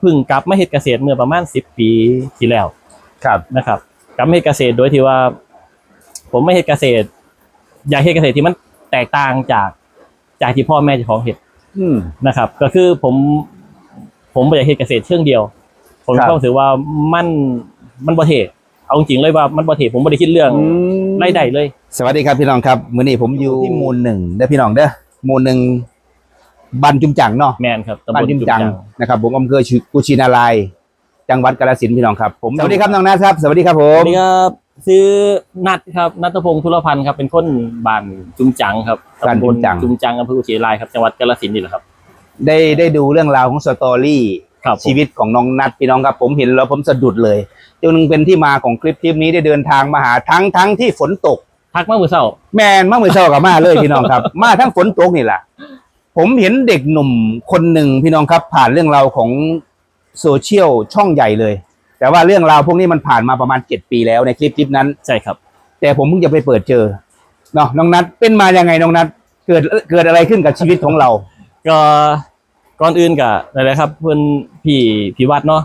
เพึ่งกลับมาเฮ็ดเกษตรเมื่อประมาณสิบปีที่แล้วครับนะครับกลับมาเฮ็ดเกษตรโดยที่ว่า ผมไม่เฮ็ดเกษตร อยากเฮ็ดเกษตรที่มันแตกต่างจากจากที่พ่อแม่เจ้าของเฮ็ดอืมนะครับ ก็คือผมผมบ่อยากเฮ็ดเกษตรเชิงเดียว ผมครับก็รู้สึกว่ามันมันบ่เท่เอาจริงๆเลยว่ามันบ่เท่ผมบ่ได้คิดเรื่องรายได้เลย สวัสดีครับพี่น้องครับมื้อนี้ผมอยู่ที่หมูลหนึ่งเด้อพี่น้องเด้อหมูลหนึ่ง บันจุมจังเนาะแมนครับตำบบ้านลจุมจุมจังจังนะครับผมอำเภอกุชินารายณ์จังหวัดกาฬสินธุ์พี่น้องครับผมสวัสดีครับน้องนัทครับ สวัสดีครับผสมวัสดีครับซื้อนัดครับนัทพงศ์ธุรพันธ์ครับเป็นคนบ้านจุมจังครับบ้านจุมจังตำบลจุมจังอำเภอกุชินารายณ์ครับจังหวัดกาฬสินธุ์นี่แหละครับ ได้ได้ดูเรื่องราวของสตอรี่ ครับผมชีวิตของน้องนัทพี่น้องครับผมเห็นแล้วผมสะดุดเลยจนเป็นที่มาของคลิปคลิปนี้ได้เดินทางมาหาทั้งทั้งที่ฝนตก ทักมาเมื่อเช้า แมนมาเมื่อเช้ากับมาเลยพี่น้องครับ มาทั้งฝนตกนี่แหละ ผมเห็นเด็กหนุ่มคนหนึ่งพี่น้องครับ ผ่านเรื่องราวของโซเชียลช่องใหญ่เลย แต่ว่าเรื่องราวพวกนี้มันผ่านมาประมาณเจ็ดปีแล้วในคลิปคลิปนั้น ใช่ครับ แต่ผมเพิ่งจะไปเปิดเจอเนาะน้องนัทเป็นมายังไงน้องนัทเกิดเกิดอะไรขึ้นกับชีวิตของเรา ก็ก่อนอื่นกับอะไรครับ เพื่อนพี่พี่วัดเนาะ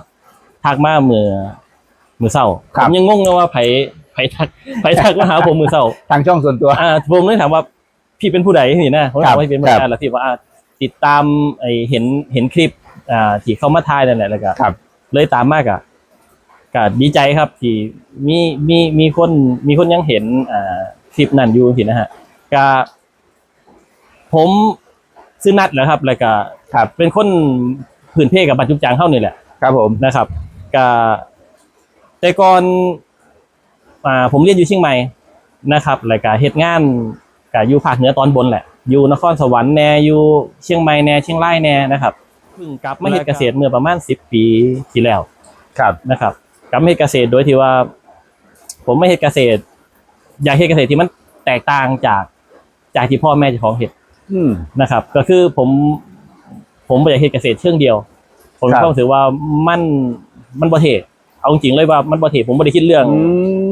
ทักมาเมื่อเมื่อเช้าครัผบมยังงงนะว่าไผไผทักไผทักมาหาผมเมื่อเช้าทางช่องส่วนตัว อ่าผมเลยถามว่าพี่เป็นผู้ใดนี่นะผมถามว่าพี่เป็นผู้คใดรับแล้วพี่ว่าอ่า ติดตามไอเห็นเห็นคลิปอ่าที่เขามาถ่ายนั่นแหละแล้วก็ครับ เลยตามมากอะก็ดีใจครับที่มีมีมีคนมีคนยังเห็นอ่าคลิปนั่นอยู่สินะฮะก็ผมซื้อนัดแหล้วครับ แล้วก็ครับเป็นคนพื้นเพกับบัตรจุกจางเข้านี่แหละครับผมนะครับก็แต่ก่อนอ่าผมเรียนอยู่เชียงใหม่นะครับ แล้วก็เฮ็ดงานก็อยู่ภาคเหนือตอนบนแหละ อยู่นครสวรรค์แน่อยู่เชียงใหม่แน่เชียงรายแน่นะครับเพิ่งกลับมาเฮ็ดเกษตรเมื่อประมาณสิบปีที่แล้วครับนะครับกลับมาเฮ็ดเกษตรโดยที่ว่า ผมไม่เฮ็ดเกษตร อยากเฮ็ดเกษตรที่มันแตกต่างจากจากที่พ่อแม่เจ้าของเฮ็ดอืมนะครับ ก็คือผมผมบ่อยากเฮ็ดเกษตรเชิงเดียว ผมครับก็รู้สึกว่ามันมันบ่เท่ เอาจริงๆเลยว่ามันบ่เท่ผมบ่ได้คิดเรื่อง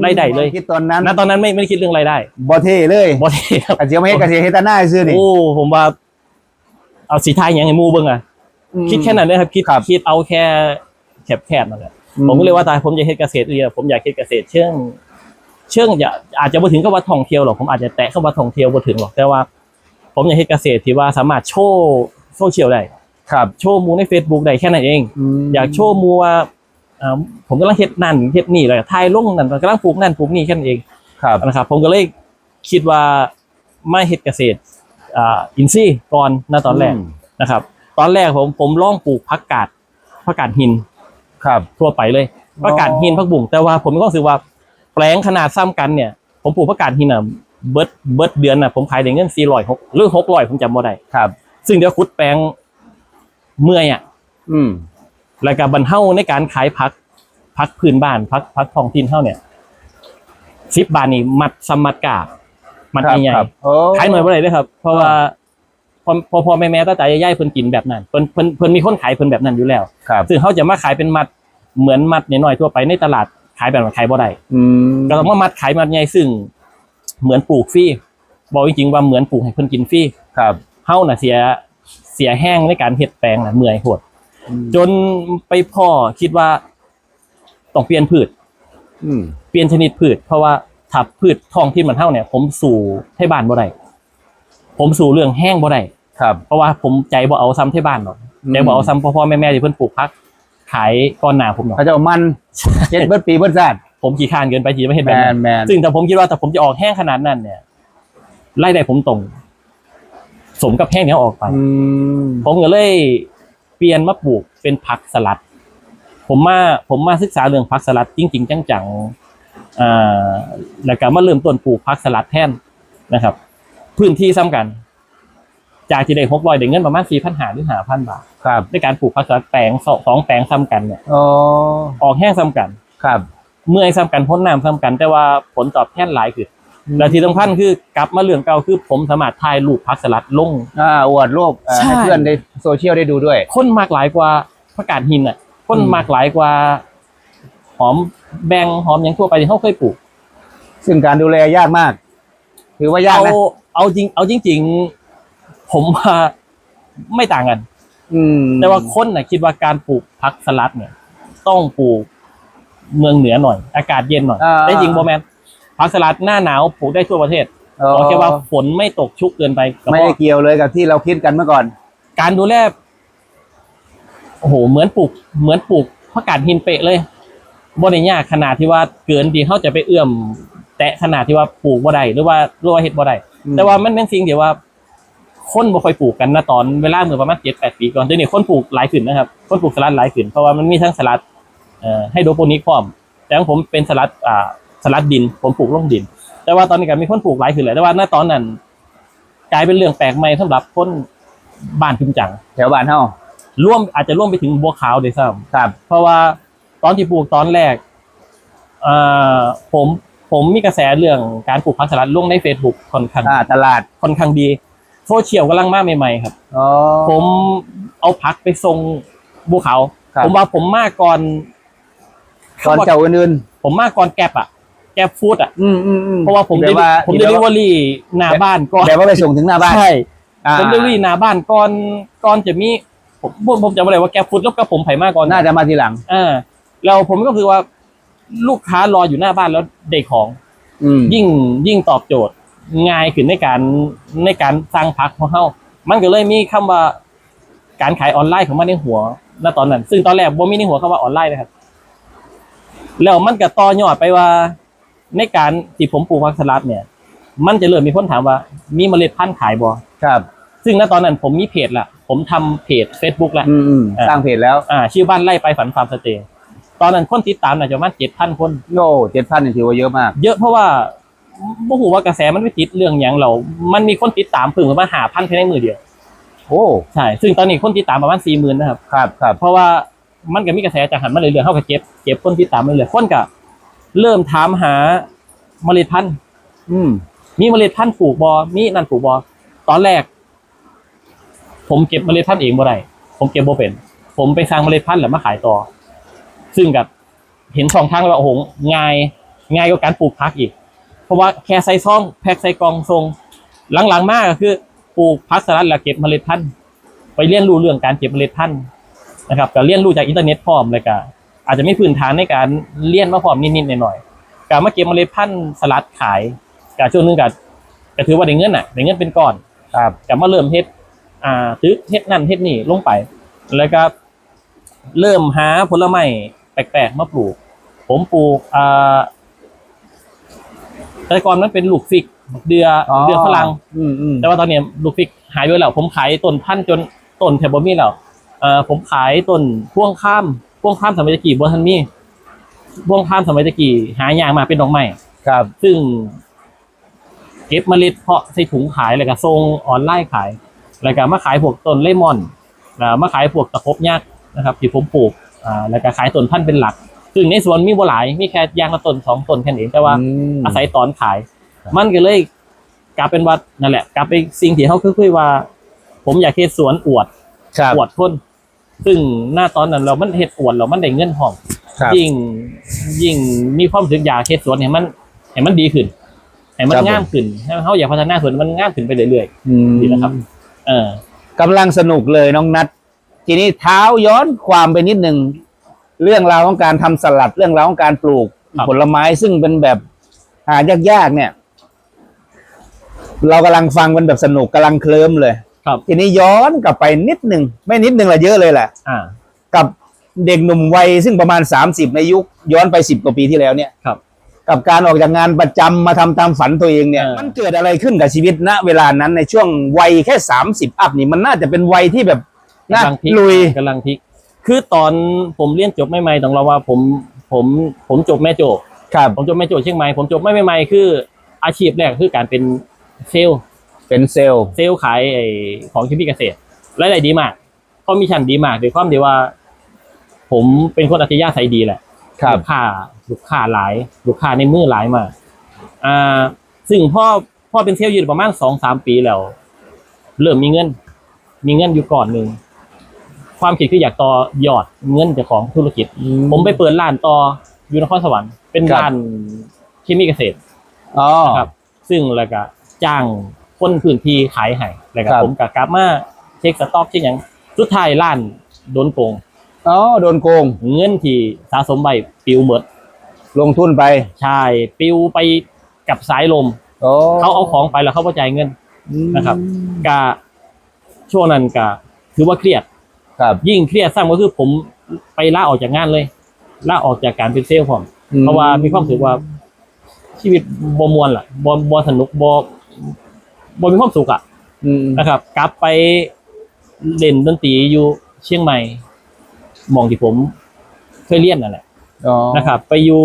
รายได้เลยคิดตอนนั้นณตอนนั้นไม่ไม่ได้คิดเรื่องรายได้บอเท่เลยบ่เท่ครับอาจจะไม่ให้เกษตรเฮตาหน้าซื้อนี่โอ้ผมว่า เอาสีทายอย่างให้หมู่เบิ่งอะคิดแค่นั้นเลยครับคิดครับคิดเอาแค่แคบๆนั่นแหละผมก็เลยว่าตายผมอยากเฮ็ดเกษตรเรียผมอยากเฮ็ดเกษตรเชิงเชิงอย่าอาจจะบ่ถึงกับว่าท่องเที่ยวหรอกผมอาจจะแตะเข้าว่าท่องเที่ยวบ่ถึงหรอกแต่ว่า ผมอยากเฮ็ดเกษตรที่ว่าสามารถโชว์โซเชียลได้ครับ โชว์หมูใน Facebook ได้แค่นั้นเองมอยากโชว์หมูว่าอ่า ผมกำลังเฮ็ดนั่นเฮ็ดนี่เลยถ่ายลงนั่นกำลังปลูกนั่นปลูกนี่แค่นั้นเองครับนะครับ ผมก็เลยคิดว่าไม่เฮ็ดเกษตรอ่าอินทรีย์ก่อนณตอนแรกมนะครับ ตอนแรกผมผมลองปลูกผักกาดผักกาดหิน ครับ ทั่วไปเลยผักกาดหินผักบุ้งแต่ว่าผมก็รู้สึกว่าแปลงขนาดซ้ำกันเนี่ย ผมปลูกผักกาดหินอะเบิดเบิดเดือนน่ะผมขายได้เงิน400หกหรือ600ผมจำบ่ได้ครับ ซึ่งเดี๋ยวคุดแปลงเมื่อยอะ อืม แล้วก็บรรเทาในการขายพักพักพื้นบ้านพักพักท้องถิ่นเท่าเนี่ยสิบบาทนี่มัดสมมัดกามัดครับใหญ่ครับโอ้ๆขายหน่อยเ่าไหร่ด้วยครับ เพราะว่าพอพอพอแม่แม่ตั้งใจย่ายๆเพิ่นกินแบบนั้นเพิ่นเพิ่นเพิ่นมีคนขายเพิ่นแบบนั้นอยู่แล้วครับซึ่งเขาจะมาขายเป็นมัดเหมือนมัดน้อยๆทั่วไปในตลาดขายแบบนั้นขายบ่ได้อืมก็ต้องมามัดขายมัดใหญ่ซึ่ง เหมือนปลูกฟรีบอกจริงๆว่าเหมือนปลูกให้เพิ่นกินฟรีครับเฮาน่ะเสียเสียแห้งในการเฮ็ดแปลงน่ะเมื่อยโหด จนไปพ่อคิดว่าต้องเปลี่ยนพืชอืมเปลี่ยนชนิดพืช เพราะว่าถ้าพืชท้องที่มันเท่าเนี่ย ผมสู่ให้บ้านบ่ได้ผมสู่เรื่องแห้งบ่ได้ครับเพราะว่าผมใจบ่เอาซ้ำที่บ้านหรอกใจบ่เอาซ้ำพ่อพ่อแม่แม่ที่เพิ่นปลูกพัก ขายก้อนหนาผมหรอกเขาจะเอามันเจ็ดเบิดปีเบิดซาดผมขี้ข้านเกินไปที่จะไม่เห็นแมแบบนนั้นแมนซึ่งแต่ผมคิดว่าแต่ผมจะออกแห้งขนาดนั้น เนี่ยไล่ได้ผมตรง สมกับแห้งเนี้ยออกไปอืมผมก็เลยเปลี่ยนมาปลูกเป็นผักสลัด ผมมาผมมาศึกษาเรื่องผักสลัดจริง ๆ จังๆอ่าแล้วก็มาเริ่มต้นปลูกผักสลัดแทนนะครับ พื้นที่ซ้ำกัน จากที่ได้หกร้อยได้เงินประมาณสี่พันหาหรือหาพันบาทครับในการปลูกผักสลัดแปลงสองสองแปลงซ้ำกันเนี่ยอ๋อออกแห้งซ้ำกัน ครับ เมื่อยซ้ำกันพ้นน้ำซ้ำกัน แต่ว่าผลตอบแทนหลายคือ และที่สำคัญคือกลับมาเรื่องเก่าคือผมสามารถถ่ายรูปผักสลัดลง อ่าอวดโลกอ่าใช่ ให้เพื่อนในโซเชียลได้ดูด้วย คนมากหลายกว่าผักกาดหินอะ คนอืมมากหลายกว่า หอมแบงหอมหยังทั่วไปที่เขาเคยปลูก ซึ่งการดูแลยากมาก ถือว่ายากเอานะเอาจริง เอาจริง ๆ ผมว่าไม่ต่างกัน อืมแต่ว่าคนน่ะคิดว่าการปลูกผักสลัดเนี่ย ต้องปลูกเมืองเหนือหน่อย อากาศเย็นหน่อยอ่าแต่จริงโบแมน ผักสลัดหน้าหนาวปลูกได้ทั่วประเทศอ๋อขอแค่ว่าฝนไม่ตกชุกเกินไปก็ไม่พอได้เกี่ยวเลยกับที่เราคิดกันเมื่อก่อน การดูแลโอ้โหเหมือนปลูกเหมือนปลูกผักกาดหินเปะเลยบ่ได้ยากขนาดที่ว่าเกินที่เขาจะไปเอื้อม แตะขนาดที่ว่าปลูกบ่ได้หรือว่าหรือว่าเฮ็ดบ่ได้อืมแต่ว่ามันเป็นสิ่งที่ว่า คนบ่ค่อยปลูกกันนะตอนเวลาเมื่อประมาณ7 8ปีก่อนเดี๋ยวนี้คนปลูกหลายขึ้นนะครับ คนปลูกสลัดหลายขึ้นเพราะว่ามันมีทั้งสลัดเอ่อไฮโดรโปนิกพร้อม แต่ของผมเป็นสลัดอ่า สลัดดิน ผมปลูกลงดิน แต่ว่าตอนนี้ก็มีคนปลูกหลายขึ้นเลยแต่ว่าณตอนนั้นกลายเป็นเรื่องแปลกใหม่สำหรับคนบ้านพิมจังแถวบ้านเฮาร่วมอาจจะร่วมไปถึงบัวขาวด้วยซ้ครับำเพราะว่าตอนที่ปลูกตอนแรกเอ่อผมผมมีกระแสเรื่องการปลูกผักสลัดลงใน Facebook ค่อนข้างอ่าตลาดค่อนข้างดีโซเชียลกำลังมาใหม่ๆครับอ๋อผมเอาผักไปส่งบัวขาวครับผมว่าผมมาก่อนก่อนเจ้าอื่นผมมาก่อนแก็บอะ แก็บฟู้ดอะๆอืมอืมอืมเพราะว่าผมแบบว่าผมเดลิเวอรี่หน้าบ้านก่อนแบบว่าไปส่งถึงหน้าบ้านใช่อ่าผมเดลิเวอรี่หน้าบ้านก่อนก่อนจะมีผมผมผมจำไม่ได้ว่าแก็บฟู้ดแล้วก็ผมไผ่มาก่อนน่าจะมาทีหลังอ่าแล้วผมก็คือว่าลูกค้ารออยู่หน้าบ้านแล้วได้ของอืมยิ่งยิ่งตอบโจทย์ง่ายขึ้นในการในการสร้างพักของเฮามันก็เลยมีคำว่าการขายออนไลน์ของมันในหัวณตอนนั้น ซึ่งตอนแรกบ่มีในหัวคำว่าออนไลน์นะครับ แล้วมันก็ต่อยอดไปว่า ในการที่ผมปลูกผักสลัดเนี่ย มันจะเริ่มมีคนถามว่า มีเมล็ดพันธุ์ขายบ่ครับ ซึ่งณตอนนั้นผมมีเพจละผมทำเพจ Facebook ละอืมอืมอ่าสร้างเพจแล้วอ่าชื่อบ้านไล่ไปฝันฟาร์มสเตย์ตอนนั้นคนติดตามน่าจะประมาณเจ็ดพันคนโอ้เจ็ดพันถือว่าเยอะมาก เยอะเพราะว่าบ่ฮู้ว่ากระแสมันไปติดเรื่องหยังเรา มันมีคนติดตามเพิ่งประมาณ5,000ภายในมือเดียว โอ้ ใช่ ซึ่งตอนนี้คนติดตามประมาณ40,000นะครับ ครับครับเพราะว่ามันก็มีกระแสจากหันมาเรื่อยๆเฮาก็เก็บเก็บคนติดตามมาเรื่อยๆคนก็ เริ่มถามหาเมล็ดพันธุ์อืม มีเมล็ดพันธุ์ปลูกบ่มีนั่นปลูกบ่ตอนแรก ผมเก็บเมล็ดพันธุ์เองบ่ได้ผมเก็บบ่เป็น ผมไปสร้างเมล็ดพันธุ์แล้วมาขายต่อ ซึ่งกับเห็นช่องทางแล้วว่าโอ้โหง่ายง่ายกว่าการปลูกพักอีก เพราะว่าแค่ใส่ซองแพ็คใส่กล่องทรง หลังๆมากก็คือปลูกพักสลัดแล้วเก็บเมล็ดพันธุ์ไปเรียนรู้เรื่องการเก็บเมล็ดพันธุ์นะครับก็เรียนรู้จากอินเทอร์เน็ตพร้อมเลยก็ อาจจะไม่พื้นฐานในการเรียนมาพร้อมนิดๆหน่อยๆการมาเก็บเมล็ดพันธุ์สลัดขายกับช่วงหนึงกับก็ถือว่าได้เงินอะได้เงินเป็นก้อนครับกับมาเริ่มเฮ็ดอ่าซื้อเฮ็ดนั่นเฮ็ดนี่ลงไป แล้วก็เริ่มหาผลไม้แปลกๆมาปลูก ผมปลูกอ่าแต่ก่อนมันเป็นลูกฟิกเดือเดือฝรั่งอืมอืมแต่ว่าตอนนี้ลูกฟิกหายไปแล้ว ผมขายต้นพันธุ์จนต้นแทบบ่มีแล้วเอ่อผมขายต้นพ่วงข้ามพ่ วงข้ามสมัยตะกี้บ่ทันมีพ่วงข้ามสมัยตะกี้หายากมากเป็นดอกไม้ครับ ซึ่ง เก็บเมล็ดเพาะใส่ถุงขายแล้วก็ส่งออนไลน์ขาย แล้วก็มาขายพวกต้นเลมอนแล้วมาขายพวกตะครบยักษ์นะครับที่ผมปลูกอ่าแล้วก็ขายต้นพันธุ์เป็นหลัก ซึ่งในสวนมีบ่หลาย มีแค่อยางละต้นสองต้นแค่นั้นเองแต่ว่ามอาศัยตอนขายครับมันก็เลยกลายเป็นว่านั่นแหละ กลายเป็นสิ่งที่เขาคุยๆว่า ผมอยากเฮ็ดสวนอวดครับอวดคน ซึ่งหน้าตอนนั้นเรามันเฮ็ดอวดเรามันได้เงินหอมครับ ยิ่งยิ่งมีความรู้สึกอยากเฮ็ดสวนให้มันให้มันดีขึ้นให้มันครับผม งามขึ้นให้เขาอยากพัฒนาสวนมันงามขึ้นไปเรื่อยอืมดีนะครับๆเออ กำลังสนุกเลยน้องนัททีนี้เท้าย้อนความไปนิดหนึ่งเรื่องราวของการทำสลัดเรื่องราวของการปลูกผลไม้ซึ่งเป็นแบบหายากๆเนี่ย เรากำลังฟังกันแบบสนุกกำลังเคลิ้มเลย ครับ ทีนี้ย้อนกลับไปนิดหนึ่งไม่นิดหนึ่งละเยอะเลยแหละอ่า กับเด็กหนุ่มวัยซึ่งประมาณ 30 ในยุคย้อนไป 10 กว่าปีที่แล้วเนี่ยครับ กับการออกจากงานประจำมาทำตามฝันตัวเองเนี่ยเออ มันเกิดอะไรขึ้นกับชีวิตณเวลานั้นในช่วงวัยแค่ 30 อัพนี่มันน่าจะเป็นวัยที่แบบน่ากำลังพลิกลุยกำลังพลิก คือตอนผมเรียนจบใหม่ๆต้องเราว่าผมผมผมจบแม่โจ ครับ ผมจบแม่โจเชียงใหม่ผมจบไม่ใหม่ๆคืออาชีพแรกคือการเป็นเซลล์ เป็นเซลล์ เซลล์ขายไอ้ของชีวิตเกษตรรายได้ดีมากคอมมิชชั่นดีมากโดยความที่ว่า ผมเป็นคนอัธยาศัยดีแหละครับลูกค้าลูกค้าหลาย ลูกค้าในมือหลายมากอ่าซึ่งพ่อพ่อเป็นเซลล์อยู่ประมาณสองสามปีแล้ว เริ่มมีเงิน มีเงินอยู่ก่อนหนึ่งความคิดคืออยากต่อยอดเงินเจากของธุรกิจ ผมไปเปิดร้านต่ออยู่นครสวรรค์เป็นครับร้านเคมีเกษตรอ๋อครับ ซึ่งแล้วก็จ้าง คนพื้นที่ขายให้แล้วก็ครับ ผมก็กลับมาเช็คสต็อกเช็คหยังสุดท้ายล้านโดนโกงอ๋อโดนโกงเงินที่สะสมไว้ปิวหมดลงทุนไปใช่ปิวไปกับสายลม โอ้เขาเอาของไปแล้วเขาบ่จ่ายเงิน นะครับ กะช่วงนั้นกะถือว่าเครียด ครับยิ่งเครียดสร้างก็คือผมไปลาออกจากงานเลยลาออกจากการเป็นเซลล์ผม เพราะว่ามีความรู้สึกว่าชีวิตบ่มวนล่ะบ่บ่สนุกบ่ บ่มีความสุขอะอืมนะครับ กลับไปเล่นดนตรีอยู่เชียงใหม่หมองที่ผมเคยเรียนนั่นแหละอ๋อนะครับ ไปอยู่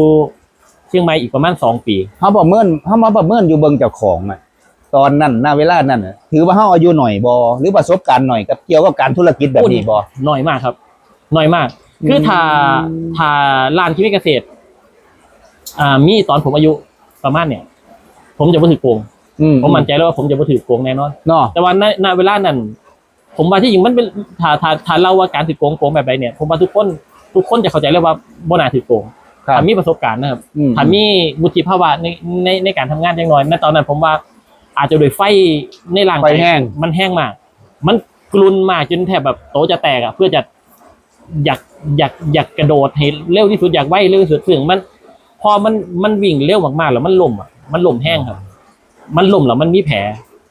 เชียงใหม่อีกประมาณสองปี เขาประเมินเขามาประเมินอยู่เบิงเจ้าของอะตอนนั้นณเวลานั้นน่ะถือว่าเขาอายุหน่อยบอหรือประสบการณ์หน่อยกับเกี่ยวกับการธุรกิจแบบนี้บอ น้อยมากครับ น้อยมาก คืออืม ถ้าถ้าร้านที่มีเกษตร อ่ามีตอนผมอายุประมาณเนี่ย ผมจะบ่ถือโกง อืมผมมั่นใจแล้วว่าผมจะบ่ถือโกงแน่นอน เนาะแต่ว่าณณเวลานั้น ผมว่าที่จริงมันเป็นถ้าถ้าถ้าเล่าว่าการถือโกงโกงแบบใดเนี่ย ผมว่าทุกคนทุกคนจะเข้าใจเลยว่าบ่น่าถือโกงครับ ถ้ามีประสบการณ์นะครับอืม ถ้ามีวุฒิภาวะในในในการทำงานอย่างน้อยณตอนนั้น ผมว่าอาจจะโดยไฟในร่างไฟกายแห้ง มันแห้งมาก มันกลุนมากจนแทบแบบโตะจะแตกอะเพื่อจะอยากอยากอยากกระโดดให้เร็วที่สุดอยากไว่เร็วที่สุดถึงมัน พอมันมันวิ่งเร็วมากๆแล้วมันล่มอะมันล่มแห้งครับ มันล่มแล้วมันมีแผล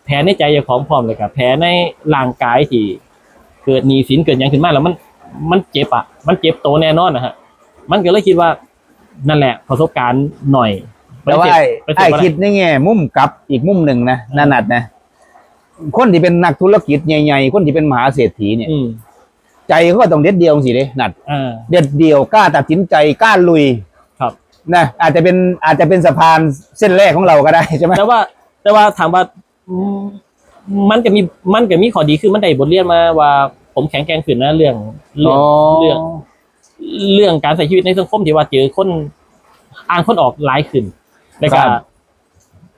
แผลในใจเจ้าของพร้อมเลยครับแผลในร่างกายที่เกิดหนีสินเกิดหยังขึ้นมาแล้วมันมันเจ็บอะ มันเจ็บโตแน่นอนนะฮะ มันก็เลยคิดว่านั่นแหละประสบการณ์หน่อยแต่ว่าปฏิเสธไอ้ปฏิเสธบ่คิดในแง่มุมกลับอีกมุมหนึ่งนะนันนัดนะ คนที่เป็นนักธุรกิจใหญ่ๆ คนที่เป็นมหาเศรษฐีเนี่ยอืมใจเขาก็ต้องเด็ดเดียวสิเด้นัดอ่าเด็ดเดียวกล้าตัดสินใจกล้าลุย ครับนะอาจจะเป็นอาจจะเป็นสะพานเส้นแรกของเราก็ได้ใช่ไหมแต่ว่า แต่ว่าถามว่าอืมมันก็มีมันก็มีข้อดีคือมันได้บทเรียนมาว่าผมแข็งแกร่งขึ้นนะเรื่องเรื่องเรื่องเรื่องการใส่ชีวิตในสังคมที่ว่าเจอคนอ่านคนออกหลายขึ้นแล้วก็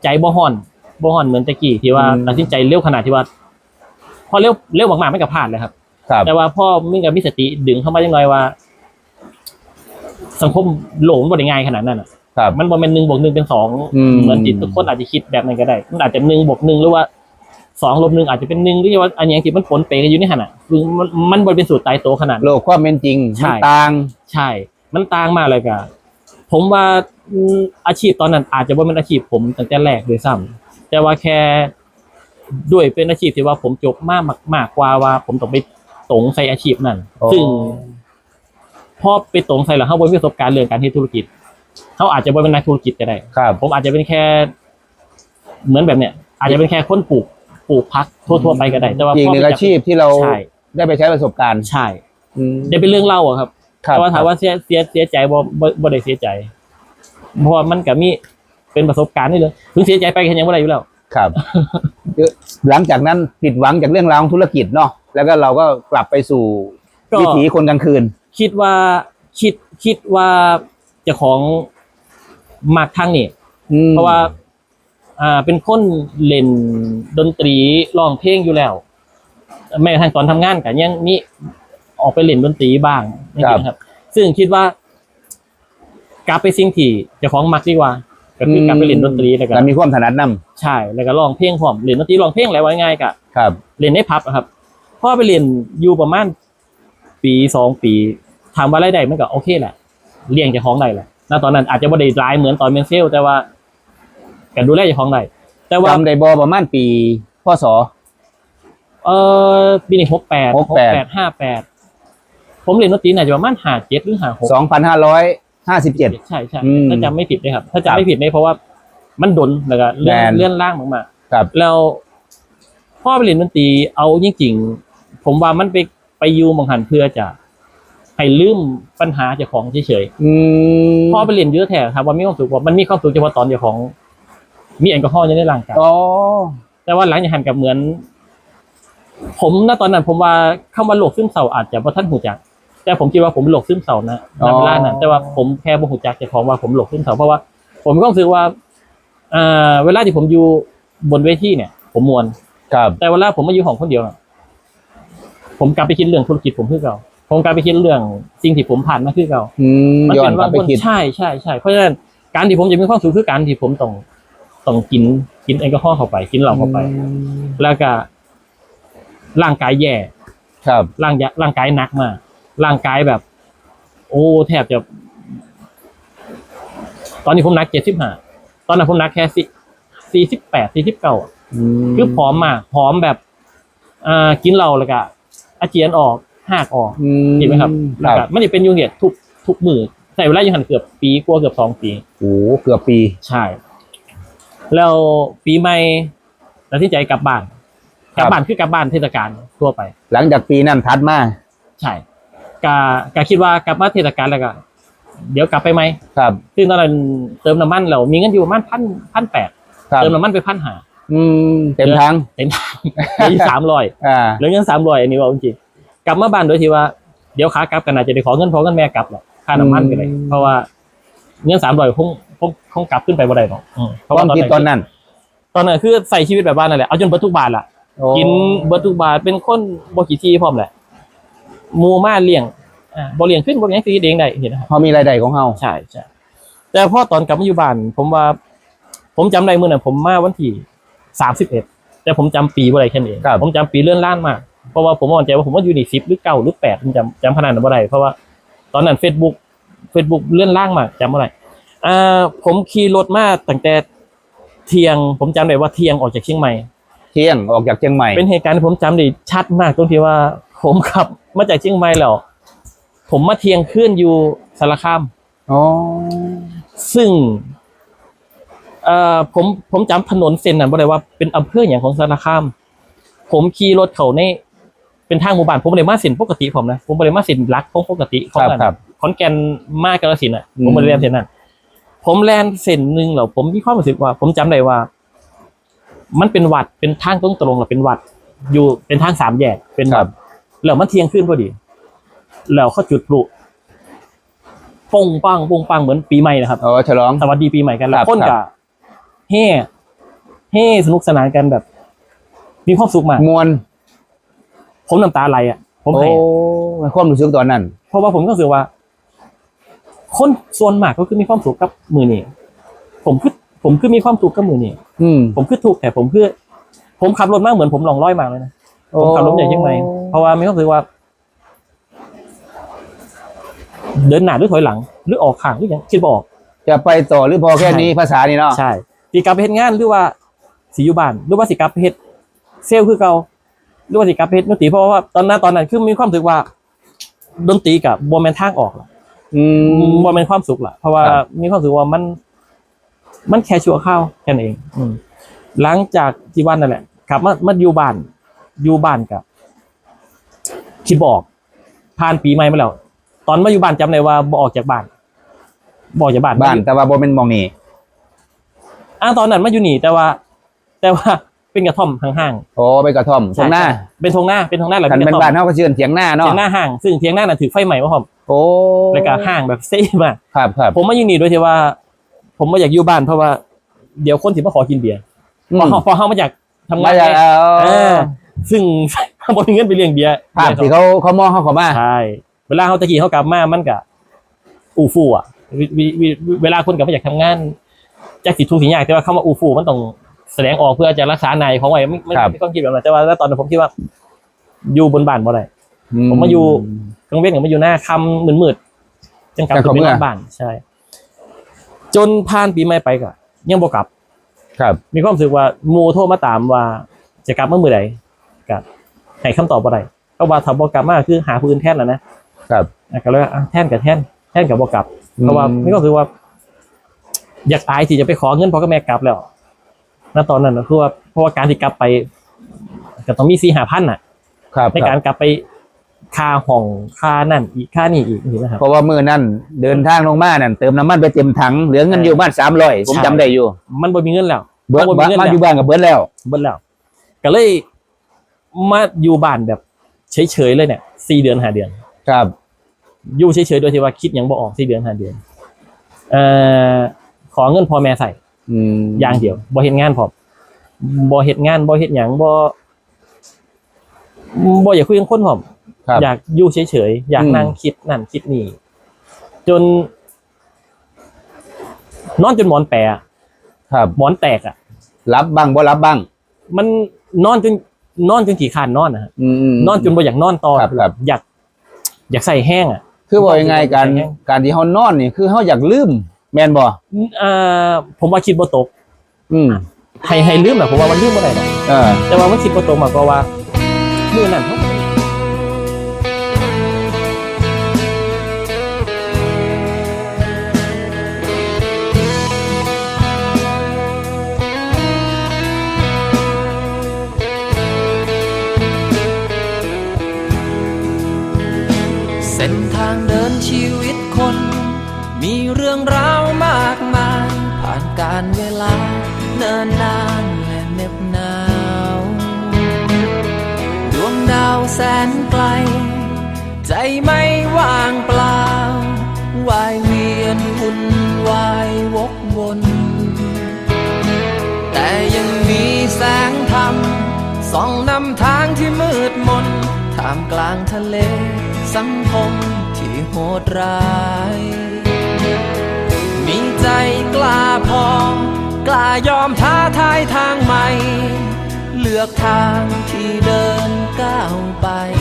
ใจบ่ฮ้อนบ่ฮ้อนเหมือนตะกี้ที่ว่าตัดสินใจเร็วขนาดที่ว่า พอเร็วเร็วมากๆมันก็พลาดเลยครับครับ แต่ว่าพ่อมึงกับมีสติดึงเข้ามาจังหน่อยว่า สังคมหลงบ่ได้ง่ายขนาดนั้นอะ ครับมันบ่แม่นหนึ่งบวกหนึ่งเป็นสองอืม เหมือนจิตทุกคนอาจจะคิดแบบนั้นก็ได้ มันอาจจะหนึ่งบวกหนึ่งหรือว่าสองลบหนึ่งอาจจะเป็นหนึ่งหรือว่าอันอย่างที่มันผลเปกันอยู่ในขณะคือมันมันบ่เป็นสูตรตายตัวขนาดนั้น โลกความเป็นจริงใช่ มันต่าง ใช่ มันต่างมากเลยกะผมว่าอืมอาชีพตอนนั้นอาจจะว่าเป็นอาชีพผมตั้งแต่แรกด้วยซ้ำแต่ว่าแค่ด้วยเป็นอาชีพที่ว่าผมจบมากมากกว่าว่า ผมต้องไปตรงใส่อาชีพนั้นซึ่งพอไปตรงใส่แล้วเขาบ่มีประสบการณ์เรื่องการเฮ็ดธุรกิจ เขาอาจจะบ่เป็นนักธุรกิจก็ได้ครับผมอาจจะเป็นแค่ เหมือนแบบเนี้ยอาจจะเป็นแค่คนปลูกปลูกพักทั่ว ๆ ไปก็ได้ แต่ว่าอีกพหนึ่งอาชีพที่เราใช่ได้ไปใช้ประสบการณ์ใช่อืมได้เป็นเรื่องเล่าอะครับครับแต่ว่าถามว่าเสียเสียเสียใจบ่บ่บ่ได้เสียใจเพราะว่ามันก็มีเป็นประสบการณ์นี่เลยถึงเสียใจไปก็ยังบ่ได้อยู่แล้วครับคือหลังจากนั้นผิดหวังจากเรื่องราวของธุรกิจเนาะแล้วก็เราก็กลับไปสู่ก็วิถีคนกลางคืน คิดว่าคิดคิดว่าเจ้าของมากทางนี่อืมเพราะว่า อ่าเป็นคนเล่นดนตรีร้องเพลงอยู่แล้ว แม้กระทั่งตอนทำงานกันยังมีออกไปเล่นดนตรีบ้างนี่ครับ ซึ่งคิดว่ากลับไปสิ่งที่เจ้าของมักดีกว่า ก็คือกลับไปเล่นดนตรีแล้วก็แล้วมีความถนัดนใช่แล้วก็ร้องเพลงพร้อมเล่นดนตรีร้องเพลงอะไรไว้ง่ายๆกะำครับเล่นในพับอะครับพ่อไปเรียนอยู่ประมาณปีสองปีถามว่ารายได้มันก็โอเคแหละ เลี้ยงเจ้าของได้แหละณตอนนั้นอาจจะไม่ได้รายเหมือนตอนเป็นเซลลแต่ว่าก็ดูแลเจ้าของได้แต่ว่าจำได้บอประมาณปีพศเออปีนี้หกแปดหกแปดห้าแปดผมเรียนดนตรีน่าจะประมาณห้าเจ็ดหรือห้าหก2557ใช่ใช่อืมถ้าจำไม่ผิดเลยครับ ถ้าจำไม่ผิดเนี่ยเพราะว่ามันดนแล้วก็เลื่อนแม่นเลื่อนล่างมากๆครับ แล้วพ่อไปเรียนดนตรีเอาจริงๆผมว่ามันไปไปอยูหมองหันเพื่อจะ ให้ลืมปัญหาเจ้าของเฉยอืมๆพ่อไปเรียนเยอะแท้ครับว่ามีความสุขว่ามันมีความสุขเฉพาะตอนเจ้าของ มีแอลกอฮอล์อยู่ในร่างกาย อ๋อ แต่ว่าหลังจากหันกับเหมือน ผมณตอนนั้น ผมว่าคำว่าโรคซึมเศร้าอาจจะบ่ท่านหูจัก แต่ผมคิดว่าผมโรคซึมเศร้านะณเวลานั้นแต่ว่าผมแค่บ่หูจักเจ้าของว่าผมโรคซึมเศร้าเพราะว่า ผมมีความรู้สึกว่าอ่าเวลาที่ผมอยู่บนเวทีเนี่ย ผมมวน ครับแต่เวลาผมมาอยู่ของคนเดียวน่ะผมกลับไปคิดเรื่องธุรกิจผมคือเก่า ผมกลับไปคิดเรื่องสิ่งที่ผมผ่านมาคือเก่าอืมมัย้อนเป็นกลับไปคิดใช่ใช่ใช่เพราะฉะนั้นการที่ผมจะมีความสุขคือการที่ผมต้องต้องกินกินแอลกอฮอล์เข้าไป กินเหล้าเข้าไป แล้วก็ ร่างกายแย่ ครับ ร่างยะร่างกายหนักมากร่างกายแบบ โอ้แทบจะ ตอนนี้ผมหนักเจ็ดสิบห้าตอนนั้นผมหนักแค่สี่สี่สิบแปดสี่สิบเก้าคือผอมมากผอมแบบอ่ากินเหล้าแล้วก็อาเจียนออก หากออกเห็นไหมครับคแล้วรับก็ไม่ได้เป็นอยูเนี่ยทุกทุกมือใส่เวลาอยู่หันเกือบปีกว่าเกือบสองปี โอ้เกือบปี ใช่ แล้วปีใหม่ตัดสินใจกลับบ้านคกรับ ลับบ้านคือกลับบ้านเทศกาลทั่วไป หลังจากปีนั้นทัดมาใช่กะกะคิดว่ากลับมาเทศกาลแล้วก็เดี๋ยวกลับไปไหมครับซึ่งตอนนั้นเติมน้ำมันเรามีเงินอยู่ประมาณพันพันแปดครับเติมน้ำมันไปพันหาอืมเต็มทั้งเต็มทางเหลือสามร้อยอ่า เหลือเงินสามร้อยอันนี้ว่าจริงๆ กลับมาบ้านโดยที่ว่าเดี๋ยวขากลับกันอาจจะได้ขอเงินพ่อเงินแม่กลับหรอกค่าน้ำมันไปเลย เพราะว่าเงินสามร้อยคงคงคงกลับขึ้นไปบ่ได้หรอกอืมเพราะควาว่ามตอนคิดนั้นตอนนั้น ตอนนั้นคือใส่ชีวิตแบบบ้านนั่นแหละเอาจนเบิดทุกบาทละโอ้ กินเบิดทุกบาทเป็นคนบ่กี่ที่พร้อมแหละหมูมาเลี้ยงอ่าบ่เลี้ยงขึ้นบ่เลี้ยงสิเองได้เห็นนะครับเขามีรายได้ของเขาใช่ใช่แต่พอตอนกลับมาอยู่บ้าน ผมว่า ผมจำได้เมื่อนั้นผมมาวันที่สามสิบเอ็ดแต่ผมจำปีบ่ได้แค่นั้นเองผมจำปีเลื่อนล้านมาก เพราะว่าผมมั่นใจว่าผมว่าอยู่ในสิบหรือเก้าหรือแปดผมจำจำขนาดนั้นบ่ได้เพราะว่าตอนนั้นเฟซบุ๊กเฟซบุ๊กเลื่อนล่างมากจำบ่ได้อ่าผมขี่รถมาตั้งแต่เที่ยง ผมจำได้ว่าเที่ยงออกจากเชียงใหม่ เที่ยงออกจากเชียงใหม่ เป็นเหตุการณ์ที่ผมจำได้ชัดมากตรงที่ว่าผมขับมาจากเชียงใหม่แล้วผมมาเที่ยงขึ้นอยู่สารคามอ๋อซึ่งเอ่อผมผมจำถนนเส้นนั้นบ่ได้ว่าเป็นอำเภออย่างของสารคาม ผมขี่รถเขาใน เป็นทางหมู่บ้านผมบ่ได้มาเส้นปกติผมนะผมบ่ได้มาเส้นหลักของปกติขคองรับอันครับขอนแก่นมากกาฬสินธุ์อะอืมผมบ่ได้เรียนเส้นนั้นผมแลนเส้นหนึ่งแล้วผมมีความรู้สึกว่า ผมจำได้ว่า มันเป็นวัดเป็นทางตรงตรงๆแล้วเป็นวัด อยู่เป็นทางสามแยกเป็นคแบรับบแล้วมันเที่ยงขึ้นพอดีแล้วเขาจุดพลุปงปังปงปังเหมือนปีใหม่นะครับอ๋อฉลองสวัสดีปีใหม่กันแล้ครัวบคนครักับบเฮ่เฮ่สนุกสนานกันแบบ มีความสุขมากมวน ผมน้ำตาไหลอะ ผมโอ้ให้ความรู้สึกตอนนั้น เพราะว่าผมก็รู้สึกว่า คนส่วนมากก็คือมีความสุขกับมือนี่ผมคือผมคือมีความสุขกับมือนี่อืมผมคือถูกแต่ผมคือ ผมขับรถมากเหมือนผมลองร้อยมากเลยนะ ผมขับรถอย่างยังไงเพราะว่ามีความรู้สึกว่า เดินหน้าหรือถอยหลัง หรือออกข้างหรือยังคิดบออก จะไปต่อหรือพอแค่นี้ภาษานี่เนาะใช่สิกลับไปเฮ็ดงานหรือว่าสิอยู่บ้านหรือว่าสิกลับไปเฮ็ดเซลล์คือเก่า หรือว่าสิกลับไปเฮ็ดดนตรีเพราะว่าตอนนั้นตอนนั้นคือมีความรู้สึกว่า ดนตรีกับบ่แม่นทางออกล่ะอืมบ่แม่นความสุขล่ะเพราะว่าครับ มีความรู้สึกว่ามัน มันแค่ชั่วคราวแค่นั้นเอง อืมหลังจากที่วันนั่นแหละกลับมามาอยู่บ้านอยู่บ้านกับคิดบออกผ่านปีใหม่มาแล้ว ตอนมาอยู่บ้านจำได้ว่าบ่ออกจากบ้านบ่ออกจากบ้าน บ้านแต่ว่าบ่เป็นหมองนี่อ่าตอนนั้นมาอยู่นี่แต่ว่า แต่ว่า เป็นกระท่อมห่างโอ้ไปกระท่อมๆตรงหน้าใช่ๆเป็นทงหน้าเป็นทงหน้าแล้วคันเป็นกเป็นระท่อมบ้านเฮาก็เชื่อเถียงหน้าเนาะเทียงหน้าห่าง ซึ่งเทียงหน้าน่ะถือไฟใหม่มาพร้อมโอ้แล้วก็ห่างแบบเซ่มากครับครับผมมาอยู่นี่โดยที่ว่า ผมไม่อยากอยู่บ้านเพราะว่าเดี๋ยวคนสิมาขอกินเบียร์อืพอมเฮาพอเฮามาจากทำงามานจากไงเอาเออซึ่ง บ่มีเงินไปเลี้ยงเบียร์ภาพที่เขาเขามองเขาเข้ามาใช่เวลาเขาตะกี้เขากลับมามันก็อูฟู่อะวิวิวิเวลาคนกลับมาจากทำงานจากสิทุกสิ่งอย่างแต่ว่าเข้ามาอูฟู่มันต้องแสดงออกเพื่อจะรักษาในของไว้ไม่ไม่ครับ ไม่ต้องคิดแบบนั้นแต่ว่าตอนนั้นผมคิดว่า อยู่บนบ้านบ่ได้ ผมมาอยู่ กลางเว้นกับมาอยู่หน้าคำมืดมืดๆจังกลับจังขึ้นไปเข้าเมื่นออนบ้านใช่ จนผ่านปีใหม่ไปก็ยังบ่กลับ ครับ มีความรู้สึกว่าหมูโทรมาตามว่าจะกลับเมื่อเมื่อใดกับให้คำตอบบ่ได้เพราะว่าถ้าบ่กลับมาคือหาผู้อื่นแทนแล้วนะครับ อะก็เลยว่าอะแทนกับแทนแทนกับบ่กลับเพราะว่ามีความรู้สึกว่า อยากอายที่จะไปขอเงินพ่อกับแม่กลับแล้ว ณตอนนั้นนะคือว่าเพราะว่าการที่กลับไปก็ต้องมีสี่หาพันอะ ครับในการกลับไปค่าห้องค่านั่นอีกค่านี่อีกนี่นะครับ เพราะว่ามือนั่นเดินทางลงมานั่นเติมน้ำมันไปเต็มถังเหลือเงินอยู่บ้านสามร้อยผมใช่ จำได้อยู่มันบ่มีเงินแล้วเบิร์ดบ่มีเงินมาแล้วอยู่บ้านกับเบิร์ดแล้ว เบิดแล้ว ก็เลยมาอยู่บ้านแบบเฉยๆเลยเนี่ยสี่เดือนห้าเดือน ครับ อยู่เฉยๆโดยที่ว่าคิดหยังบ่ออกสี่เดือนห้าเดือนเอ่อขอเงินพ่อแม่ใส่ อืมอย่างเดียวบ่เฮ็ดงานพร้อมบ่เฮ็ดงานบ่เฮ็ดหยังบ่บ่อยากคุยกับคนพร้อมครับ อยากอยู่เฉยๆอยากอืม นั่งคิดนั่นคิดนี่จน นอนจนหมอนแปะครับ หมอนแตกอะ รับบ้างบ่รับบ้าง มันนอนจนนอนจนขี่ขานนอนนะฮะอืมนอนจนบ่อยากนอนต่อครับครับ อยาก อยากใส่แห้งอะ คือบอกยังไงการการที่เฮานอนนี่คือเฮาอยากลืม แม่นบ่อ่าผมว่าคิดบ่ตก อืมให้ให้ลืมอะผมว่ามันลืมบ่ได้หรอกเออ แต่ว่ามันคิดบ่ตกมากกว่าว่ามื้อนั้นเขา สนไกล ใจไม่ว่างเปล่าวายเวียนวุ่นวายวกวน แต่ยังมีแสงธรรมส่องนำทางที่มืดมนท่ามกลางทะเลสังคมที่โหดร้าย มีใจกล้าพอ กล้ายอมท้าทายทางใหม่ เลือกทางที่เดิน ไป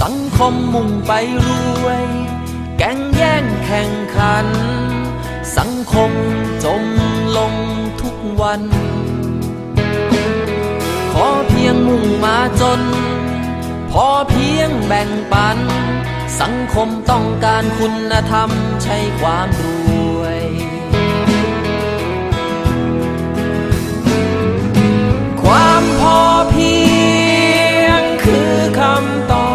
สังคมมุ่งไปรวย แก่งแย่งแข่งขัน สังคมจมลงทุกวัน ขอเพียงมุ่งมาจน พอเพียงแบ่งปัน สังคมต้องการคุณธรรมใช่ความรวยความพอเพียงคือคำตอบ